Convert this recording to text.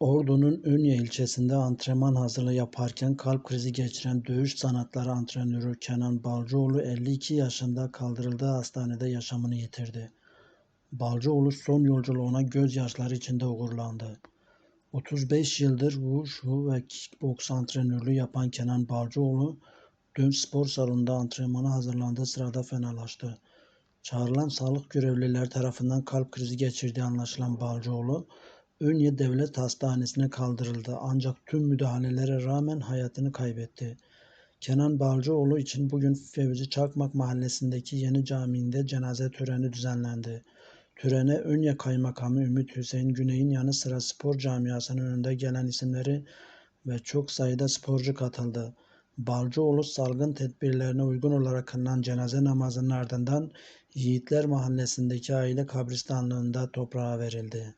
Ordu'nun Ünye ilçesinde antrenman hazırlığı yaparken kalp krizi geçiren dövüş sanatları antrenörü Kenan Balcıoğlu 52 yaşında kaldırıldığı hastanede yaşamını yitirdi. Balcıoğlu son yolculuğuna gözyaşları içinde uğurlandı. 35 yıldır Wushu ve kickboks antrenörlüğü yapan Kenan Balcıoğlu dün spor salonunda antrenmana hazırlandığı sırada fenalaştı. Çağrılan sağlık görevlileri tarafından kalp krizi geçirdiği anlaşılan Balcıoğlu, Ünye Devlet Hastanesi'ne kaldırıldı ancak tüm müdahalelere rağmen hayatını kaybetti. Kenan Balcıoğlu için bugün Fevzi Çakmak mahallesindeki yeni camiinde cenaze töreni düzenlendi. Törene Ünye Kaymakamı Ümit Hüseyin Güney'in yanı sıra spor camiasının önünde gelen isimleri ve çok sayıda sporcu katıldı. Balcıoğlu salgın tedbirlerine uygun olarak kılınan cenaze namazının ardından Yiğitler Mahallesi'ndeki aile kabristanlığında toprağa verildi.